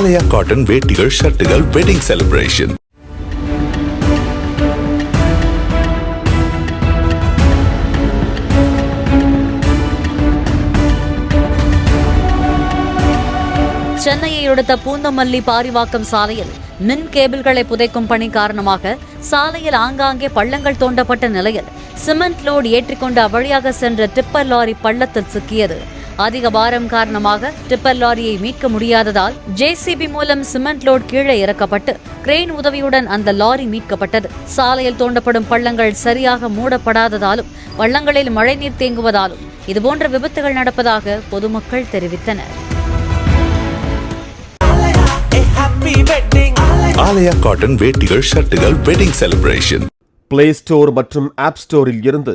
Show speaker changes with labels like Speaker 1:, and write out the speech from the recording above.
Speaker 1: ஆலயா cotton வேட்டிகள் ஷர்ட்டுகள் wedding celebration
Speaker 2: சென்னையை அடுத்த பூந்தமல்லி பாரிவாக்கம் சாலையில் மின் கேபிள்களை புதைக்கும் பணி காரணமாக சாலையில் ஆங்காங்கே பள்ளங்கள் தோண்டப்பட்ட நிலையில் சிமெண்ட் லோடு ஏற்றிக்கொண்டு அவ்வழியாக சென்ற டிப்பர் லாரி பள்ளத்தில் சிக்கியது. அதிக பாரம் காரணமாக டிப்பர் லாரியை மீட்க முடியாததால் ஜேசிபி மூலம் சிமெண்ட் லோட் கீழே இறக்கப்பட்டு கிரெயின் உதவியுடன் அந்த லாரி மீட்கப்பட்டது. சாலையில் தோண்டப்படும் பள்ளங்கள் சரியாக மூடப்படாததாலும் பள்ளங்களில் மழைநீர் தேங்குவதாலும் இதுபோன்ற விபத்துகள் நடப்பதாக பொதுமக்கள் தெரிவித்தனர்.
Speaker 1: ஆலயா காட்டன் வேட்டிகள் ஷர்ட்டுகள் வெட்டிங் செலிப்ரேஷன்
Speaker 3: பிளே ஸ்டோர் மற்றும் ஆப் ஸ்டோரில் இருந்து